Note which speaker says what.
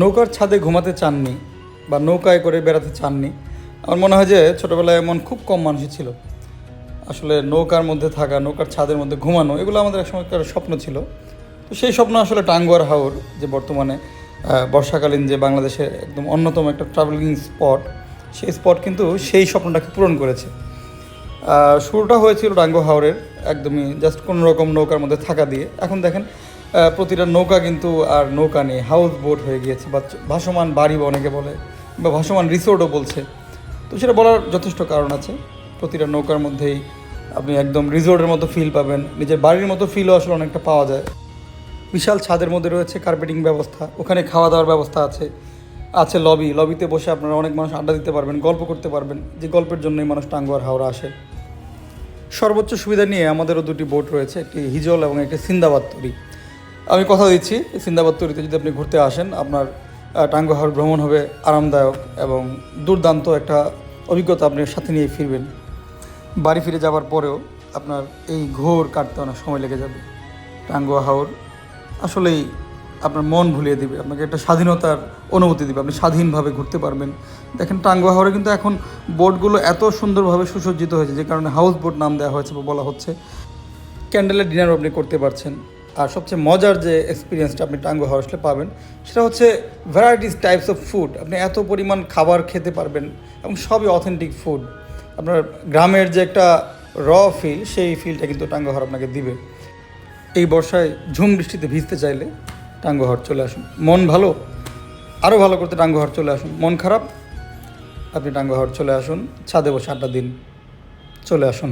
Speaker 1: নৌকার ছাদে ঘুমাতে চাননি বা নৌকায় করে বেড়াতে চাননি। আমার মনে হয় যে ছোটোবেলায় এমন খুব কম মানুষই ছিল। আসলে নৌকার মধ্যে থাকা, নৌকার ছাদের মধ্যে ঘুমানো, এগুলো আমাদের সময়কার স্বপ্ন ছিল। তো সেই স্বপ্ন আসলে টাঙ্গুয়ার হাওর, যে বর্তমানে বর্ষাকালীন যে বাংলাদেশের একদম অন্যতম একটা ট্রাভেলিং স্পট সেই স্পট কিন্তু সেই স্বপ্নটাকে পূরণ করেছে। শুরুটা হয়েছিল ডাঙ্গো হাওরের, একদমই জাস্ট কোনো রকম নৌকার মধ্যে থাকা দিয়ে। এখন দেখেন প্রতিটা নৌকা কিন্তু আর নৌকা নেই। হাউস বোট হয়ে গিয়েছে বা ভাসমান বাড়ি বা অনেকে বলে, বা ভাসমান রিসোর্টও বলছে। তো সেটা বলার যথেষ্ট কারণ আছে। প্রতিটা নৌকার মধ্যেই আপনি একদম রিসোর্টের মতো ফিল পাবেন। নিজের বাড়ির মতো ফিলও আসলে অনেকটা পাওয়া যায়। বিশাল ছাদের মধ্যে রয়েছে কার্পেটিং ব্যবস্থা। ওখানে খাওয়া দাওয়ার ব্যবস্থা আছে। আছে লবি লবিতে বসে আপনারা অনেক মানুষ আড্ডা দিতে পারবেন, গল্প করতে পারবেন। যে গল্পের জন্যই মানুষ টাঙ্গুয়ার হাওড়া আসে। সর্বোচ্চ সুবিধা নিয়ে আমাদেরও দুটি বোট রয়েছে, একটি হিজল এবং একটি সিন্দাবাদ তরি। আমি কথা দিচ্ছি, সিন্দাবাদ তরিতে যদি আপনি ঘুরতে আসেন, আপনার হাওড় ভ্রমণ হবে আরামদায়ক এবং দুর্দান্ত একটা অভিজ্ঞতা আপনি সাথে নিয়ে ফিরবেন। বাড়ি ফিরে যাওয়ার পরেও আপনার এই ঘোর কাটতে অনেক সময় লেগে যাবে। টাঙ্গুয়া হাওর আসলেই আপনার মন ভুলিয়ে দিবে, আপনাকে একটা স্বাধীনতার অনুভূতি দিবে, আপনি স্বাধীনভাবে ঘুরতে পারবেন। দেখেন টাঙ্গুয়া হাওরে কিন্তু এখন বোটগুলো এত সুন্দরভাবে সুসজ্জিত হয়েছে, যে কারণে হাউস বোট নাম দেওয়া হয়েছে বলা হচ্ছে। ক্যান্ডেলের ডিনারও আপনি করতে পারছেন। আর সবচেয়ে মজার যে এক্সপিরিয়েন্সটা আপনি টাঙ্গো হাউসলে পাবেন, সেটা হচ্ছে ভ্যারাইটিস টাইপস অফ ফুড আপনি এত পরিমাণ খাবার খেতে পারবেন এবং সবই অথেন্টিক ফুড আপনার গ্রামের যে একটা র ফিল সেই ফিলটা কিন্তু টাঙ্গো হাওর আপনাকে দিবে। এই বর্ষায় ঝুম বৃষ্টিতে ভিজতে চাইলে টাঙ্গো হাওর চলে আসুন। মন ভালো? আরও ভালো করতে টাঙ্গো হাওর চলে আসুন। মন খারাপ? আপনি টাঙ্গো হাওর চলে আসুন। ছাদে বসে আড্ডা দিন। চলে আসুন।